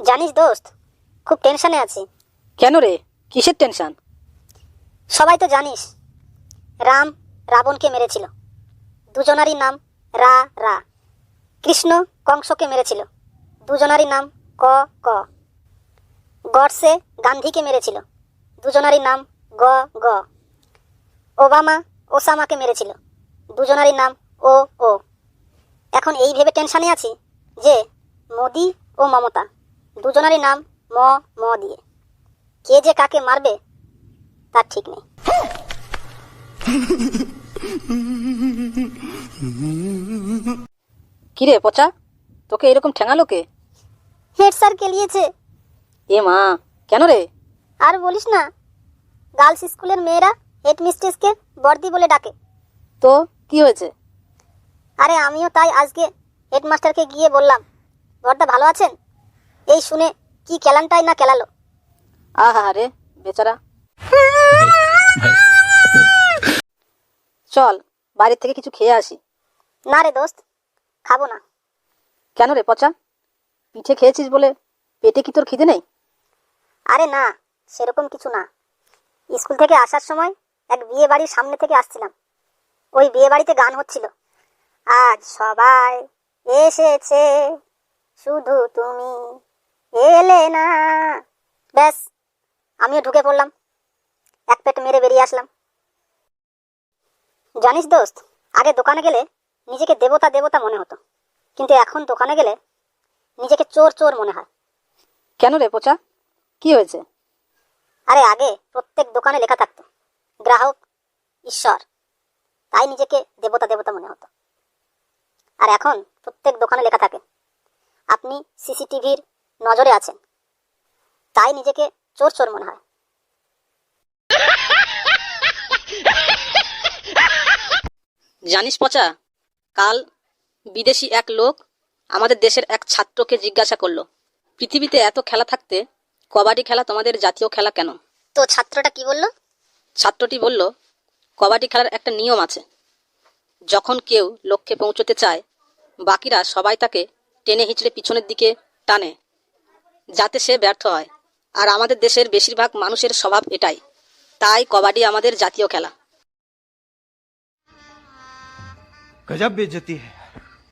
জানিস দোস্ত খুব টেনশনে আছি। কেন রে? কিসের টেনশন সবাই তো জানিস রাম রাবণকে মেরেছিল। দুজনারই নাম রা রা। কৃষ্ণ কংসকে মেরেছিল। দুজনারই নাম ক ক। গডসে গান্ধীকে মেরেছিল। দুজনারই নাম গ গ। ওবামা ওসামাকে মেরেছিল। দুজনারই নাম ও ও। এখন এই ভেবে টেনশানে আছি যে মোদি ও মমতা। দুজনারই নাম ম ম দিয়ে। কে যে কাকে মারবে তার ঠিক নেই। কিরে পচা তোকে এরকম ঠেঙালো কে? Head sir কেলিয়েছে। এ মা কেন রে? আর বলিস না গার্লস স্কুলের মেয়েরা হেড মিস্ট্রেসকে বর্দি বলে ডাকে। তো কি হয়েছে? আরে আমিও তাই আজকে হেডমাস্টারকে গিয়ে বললাম বর্দা ভালো আছেন? এই শুনে কি কেলানটাই না কেলালো? আহা রে বেচারা। চল বাইরে থেকে কিছু খেয়ে আসি। না রে দোস্ত খাব না। কেন রে পচা? পিঠে খেয়েছিস বলে পেটে কি তোর খিদে নেই? আরে না সেরকম কিছু না। স্কুল থেকে আসার সময় এক বিয়ে বাড়ির সামনে থেকে আসছিলাম। ওই বিয়ে বাড়িতে গান হচ্ছিল। আজ সবাই এসেছে শুধু তুমি। এলে না। ব্যাস আমিও ঢুকে পড়লাম। এক পেট মেরে বেরিয়ে আসলাম। জানিস দোস্ত আগে দোকানে গেলে নিজেকে দেবতা দেবতা মনে হতো। কিন্তু এখন দোকানে গেলে নিজেকে চোর চোর মনে হয়। কেন রে পচা? কি হয়েছে? আরে আগে প্রত্যেক দোকানে লেখা থাকতো গ্রাহক ঈশ্বর। তাই নিজেকে দেবতা দেবতা মনে হতো। আর এখন প্রত্যেক দোকানে লেখা থাকে আপনি সিসিটিভির নজরে আছেন। তাই নিজেকে চোর চোর মনে হয়। জানিস পচা কাল বিদেশি এক লোক আমাদের দেশের এক ছাত্রকে জিজ্ঞাসা করল পৃথিবীতে এত খেলা থাকতে কবাডি খেলা তোমাদের জাতীয় খেলা কেন? তো ছাত্রটা কি বলল? ছাত্রটি বলল কবাডি খেলার একটা নিয়ম আছে। যখন কেউ লক্ষ্যে পৌঁছতে চায় বাকিরা সবাই তাকে টেনে হিঁচড়ে পিছনের দিকে টানে। যাতে সে ব্যর্থ হয়। আর আমাদের দেশের বেশিরভাগ মানুষের স্বভাব এটাই। তাই কবাডি আমাদের জাতীয় খেলা। গজব বেজতি হ্যাঁ